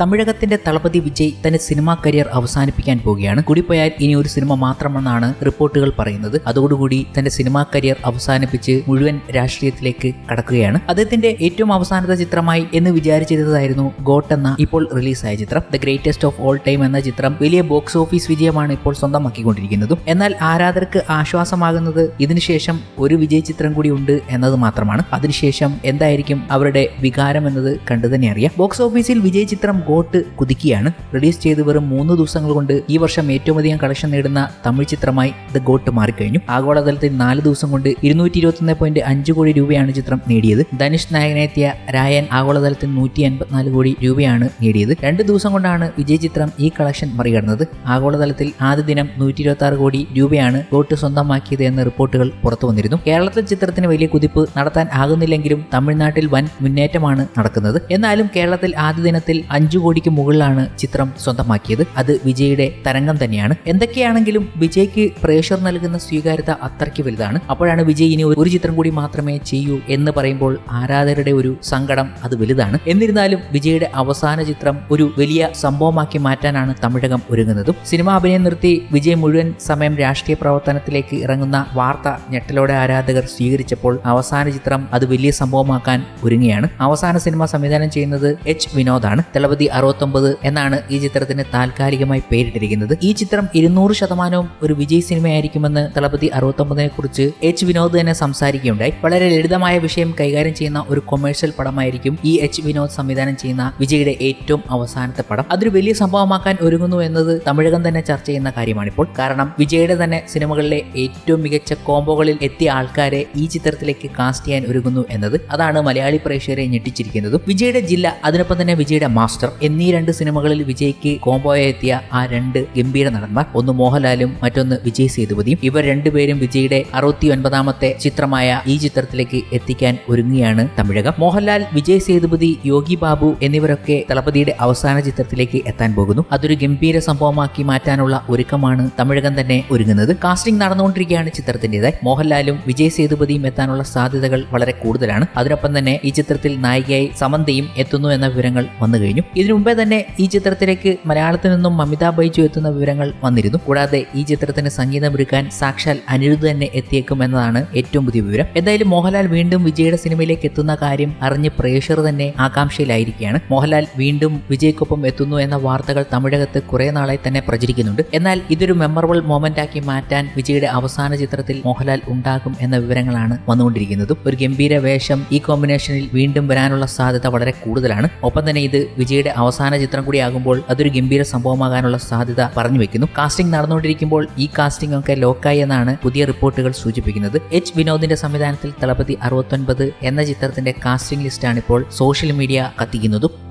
തമിഴകത്തിന്റെ തളപതി വിജയ് തന്റെ cinema career അവസാനിപ്പിക്കാൻ പോവുകയാണ്. കൂടിപ്പോയാൽ ഇനി ഒരു സിനിമ മാത്രമെന്നാണ് റിപ്പോർട്ടുകൾ പറയുന്നത്. അതോടുകൂടി തന്റെ സിനിമാ കരിയർ അവസാനിപ്പിച്ച് മുഴുവൻ രാഷ്ട്രീയത്തിലേക്ക് കടക്കുകയാണ്. അദ്ദേഹത്തിന്റെ ഏറ്റവും അവസാനത്തെ ചിത്രമായി എന്ന് വിചാരിച്ചിരുന്നതായിരുന്നു ഗോട്ട് എന്ന ഇപ്പോൾ റിലീസായ ചിത്രം. The greatest of all time എന്ന ചിത്രം വലിയ ബോക്സ് ഓഫീസ് വിജയമാണ് ഇപ്പോൾ സ്വന്തമാക്കിക്കൊണ്ടിരിക്കുന്നതും. എന്നാൽ ആരാധകർക്ക് ആശ്വാസമാകുന്നത് ഇതിനുശേഷം ഒരു വിജയ ചിത്രം കൂടി ഉണ്ട് എന്നത് മാത്രമാണ്. അതിനുശേഷം എന്തായിരിക്കും അവരുടെ വികാരം എന്നത് കണ്ടു തന്നെ അറിയാം. ബോക്സ് ഓഫീസിൽ വിജയ ചിത്രം ഗോട്ട് കുതിക്കുകയാണ്. റിലീസ് ചെയ്ത് വെറും മൂന്ന് ദിവസങ്ങൾ കൊണ്ട് ഈ വർഷം ഏറ്റവും അധികം കളക്ഷൻ നേടുന്ന തമിഴ് ചിത്രമായി ദ ഗോട്ട് മാറിക്കഴിഞ്ഞു. ആഗോളതലത്തിൽ നാല് ദിവസം കൊണ്ട് ഇരുന്നൂറ്റി ഇരുപത്തൊന്ന് പോയിന്റ് അഞ്ച് കോടി രൂപയാണ് ചിത്രം നേടിയത്. ധനുഷ് നായകനെത്തിയ രായൻ ആഗോളതലത്തിൽ നൂറ്റി അൻപത്തിനാല് കോടി രൂപയാണ് നേടിയത്. രണ്ട് ദിവസം കൊണ്ടാണ് വിജയ് ചിത്രം ഈ കളക്ഷൻ മറികടന്നത്. ആഗോളതലത്തിൽ ആദ്യ ദിനം നൂറ്റി ഇരുപത്തി ആറ് കോടി രൂപയാണ് ഗോട്ട് സ്വന്തമാക്കിയത് എന്ന റിപ്പോർട്ടുകൾ പുറത്തു വന്നിരുന്നു. കേരളത്തിൽ ചിത്രത്തിന് വലിയ കുതിപ്പ് നടത്താൻ ആകുന്നില്ലെങ്കിലും തമിഴ്നാട്ടിൽ വൻ മുന്നേറ്റമാണ് നടക്കുന്നത്. എന്നാലും കേരളത്തിൽ ആദ്യ ദിനത്തിൽ അഞ്ചു കോടിക്ക് മുകളിലാണ് ചിത്രം സ്വന്തമാക്കിയത്. അത് വിജയുടെ തരംഗം തന്നെയാണ്. എന്തൊക്കെയാണെങ്കിലും വിജയ്ക്ക് പ്രേഷർ നൽകുന്ന സ്വീകാര്യത അത്രയ്ക്ക് വലുതാണ്. അപ്പോഴാണ് വിജയ് ഇനി ഒരു ചിത്രം കൂടി മാത്രമേ ചെയ്യൂ എന്ന് പറയുമ്പോൾ ആരാധകരുടെ ഒരു സങ്കടം അത് വലുതാണ്. എന്നിരുന്നാലും വിജയുടെ അവസാന ചിത്രം ഒരു വലിയ സംഭവമാക്കി മാറ്റാനാണ് തമിഴകം ഒരുങ്ങുന്നതും. സിനിമ അഭിനയം നിർത്തി വിജയ് മുഴുവൻ സമയം രാഷ്ട്രീയ പ്രവർത്തനത്തിലേക്ക് ഇറങ്ങുന്ന വാർത്ത ഞെട്ടലോടെ ആരാധകർ സ്വീകരിച്ചപ്പോൾ അവസാന ചിത്രം അത് വലിയ സംഭവമാക്കാൻ ഒരുങ്ങുകയാണ്. അവസാന സിനിമ സംവിധാനം ചെയ്യുന്നത് എച്ച് വിനോദാണ്. തളപതി അറുപത്തൊമ്പത് എന്നാണ് ഈ ചിത്രത്തിന് താൽക്കാലികമായി പേരിട്ടിരിക്കുന്നത്. ഈ ചിത്രം ഇരുന്നൂറ് ശതമാനവും ഒരു വിജയ് സിനിമയായിരിക്കുമെന്ന് തളപതി അറുപത്തൊമ്പതിനെ കുറിച്ച് എച്ച് വിനോദ് തന്നെ സംസാരിക്കുകയുണ്ടായി. വളരെ ലളിതമായ വിഷയം കൈകാര്യം ചെയ്യുന്ന ഒരു കൊമേഴ്ഷ്യൽ പടമായിരിക്കും ഈ എച്ച് വിനോദ് സംവിധാനം ചെയ്യുന്ന വിജയുടെ ഏറ്റവും അവസാനത്തെ പടം. അതൊരു വലിയ സംഭവമാക്കാൻ ഒരുങ്ങുന്നു എന്നത് തമിഴകം തന്നെ ചർച്ച ചെയ്യുന്ന കാര്യമാണിപ്പോൾ. കാരണം വിജയുടെ തന്നെ സിനിമകളിലെ ഏറ്റവും മികച്ച കോംബോകളിൽ എത്തിയ ആൾക്കാരെ ഈ ചിത്രത്തിലേക്ക് കാസ്റ്റ് ചെയ്യാൻ ഒരുങ്ങുന്നു എന്നത് അതാണ് മലയാളി പ്രേക്ഷകരെ ഞെട്ടിച്ചിരിക്കുന്നതും. വിജയുടെ ജില്ല അതിനൊപ്പം തന്നെ വിജയുടെ മാസ്റ്റർ എന്നീ രണ്ട് സിനിമകളിൽ വിജയ്ക്ക് കോംബോയെ എത്തിയ ആ രണ്ട് ഗംഭീര നടന്മാർ ഒന്ന് മോഹൻലാലും മറ്റൊന്ന് വിജയ് സേതുപതിയും. ഇവർ രണ്ടുപേരും വിജയുടെ അറുപത്തി ഒൻപതാമത്തെ ചിത്രമായ ഈ ചിത്രത്തിലേക്ക് എത്തിക്കാൻ ഒരുങ്ങുകയാണ് തമിഴകം. മോഹൻലാൽ വിജയ് സേതുപതി യോഗി ബാബു എന്നിവരൊക്കെ തളപതിയുടെ അവസാന ചിത്രത്തിലേക്ക് എത്താൻ പോകുന്നു. അതൊരു ഗംഭീര സംഭവമാക്കി മാറ്റാനുള്ള ഒരുക്കമാണ് തമിഴകം തന്നെ ഒരുങ്ങുന്നത്. കാസ്റ്റിംഗ് നടന്നുകൊണ്ടിരിക്കുകയാണ് ചിത്രത്തിന്റെതായി. മോഹൻലാലും വിജയ് സേതുപതിയും എത്താനുള്ള സാധ്യതകൾ വളരെ കൂടുതലാണ്. അതിനൊപ്പം തന്നെ ഈ ചിത്രത്തിൽ നായികയായി സമന്തയും എത്തുന്നു എന്ന വിവരങ്ങൾ വന്നു കഴിഞ്ഞു. ഇതിനു മുമ്പേ തന്നെ ഈ ചിത്രത്തിലേക്ക് മലയാളത്തിൽ നിന്നും മമിത ബൈജു എത്തുന്ന വിവരങ്ങൾ വന്നിരുന്നു. കൂടാതെ ഈ ചിത്രത്തിന് സംഗീതമൊരുക്കാൻ സാക്ഷാൽ അനിരുദ്ധ് തന്നെ എത്തിയേക്കും എന്നതാണ് ഏറ്റവും പുതിയ വിവരം. എന്തായാലും മോഹൻലാൽ വീണ്ടും വിജയുടെ സിനിമയിലേക്ക് എത്തുന്ന കാര്യം അറിഞ്ഞ് പ്രേക്ഷകർ തന്നെ ആകാംക്ഷയിലായിരിക്കുകയാണ്. മോഹൻലാൽ വീണ്ടും വിജയ്ക്കൊപ്പം എത്തുന്നു എന്ന വാർത്തകൾ തമിഴകത്ത് കുറെ നാളായി തന്നെ പ്രചരിക്കുന്നുണ്ട്. എന്നാൽ ഇതൊരു മെമ്മറബിൾ മൊമെന്റ് ആക്കി മാറ്റാൻ വിജയുടെ അവസാന ചിത്രത്തിൽ മോഹൻലാൽ ഉണ്ടാകും എന്ന വിവരങ്ങളാണ് വന്നുകൊണ്ടിരിക്കുന്നത്. ഒരു ഗംഭീര വേഷം ഈ കോമ്പിനേഷനിൽ വീണ്ടും വരാനുള്ള സാധ്യത വളരെ കൂടുതലാണ്. ഒപ്പം തന്നെ ഇത് വിജയുടെ അവസാന ചിത്രം കൂടി ആകുമ്പോൾ അതൊരു ഗംഭീര സംഭവമാകാനുള്ള സാധ്യത പറഞ്ഞു വെക്കുന്നു. കാസ്റ്റിംഗ് നടന്നുകൊണ്ടിരിക്കുമ്പോൾ ഈ കാസ്റ്റിംഗ് ഒക്കെ ലോക്കായി എന്നാണ് പുതിയ റിപ്പോർട്ടുകൾ സൂചിപ്പിക്കുന്നത്. എച്ച് വിനോദിന്റെ സംവിധാനത്തിൽ തളപതി അറുപത്തൊൻപത് എന്ന ചിത്രത്തിന്റെ കാസ്റ്റിംഗ് ലിസ്റ്റാണ് ഇപ്പോൾ സോഷ്യൽ മീഡിയ കത്തിക്കുന്നതും.